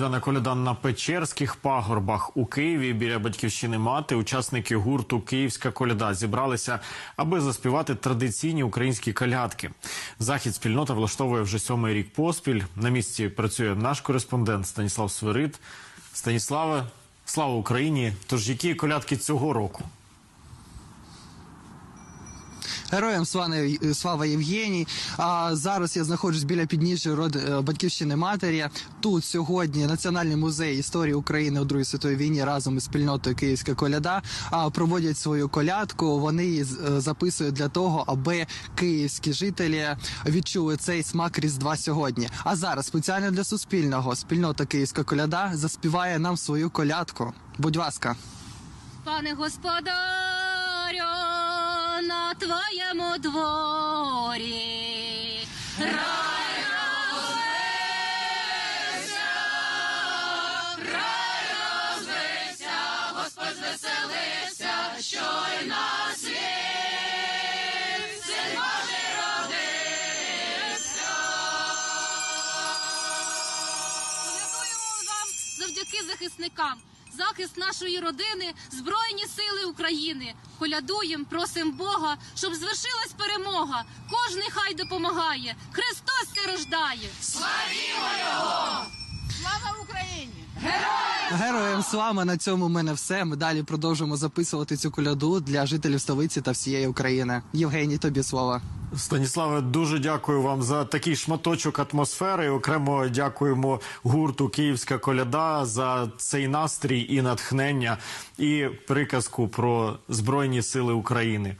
Дана коляда на Печерських пагорбах у Києві біля батьківщини мати учасники гурту Київська коляда зібралися, аби заспівати традиційні українські колядки. Захід спільнота влаштовує вже сьомий рік поспіль. На місці працює наш кореспондент Станіслав Свирид. Станіславе, слава Україні! Тож які колядки цього року? Героям слава, слава Євгеній. А зараз я знаходжусь біля підніжжя род е, батьківщини матері. Тут сьогодні Національний музей історії України у Другій світовій війні разом із спільнотою Київська коляда проводять свою колядку. Вони її е, записують для того, аби київські жителі відчули цей смак різдва сьогодні. А зараз спеціально для суспільного спільнота Київська коляда заспіває нам свою колядку. Будь ласка. Пане господарю, на твоєму дворі. Рай розвився, рай Господь звеселився, що й на світ син вам завдяки захисникам. Захист нашої родини, Збройні сили України. Колядуєм, просим Бога, щоб звершилась перемога. Кожний хай допомагає. Христос се рождає. Слава Україні! Героям слава на цьому в мене все. Ми далі продовжуємо записувати цю коляду для жителів столиці та всієї України. Євгеній, тобі слово. Станіславе, дуже дякую вам за такий шматочок атмосфери. Окремо дякуємо гурту Київська коляда за цей настрій і натхнення, і приказку про Збройні Сили України.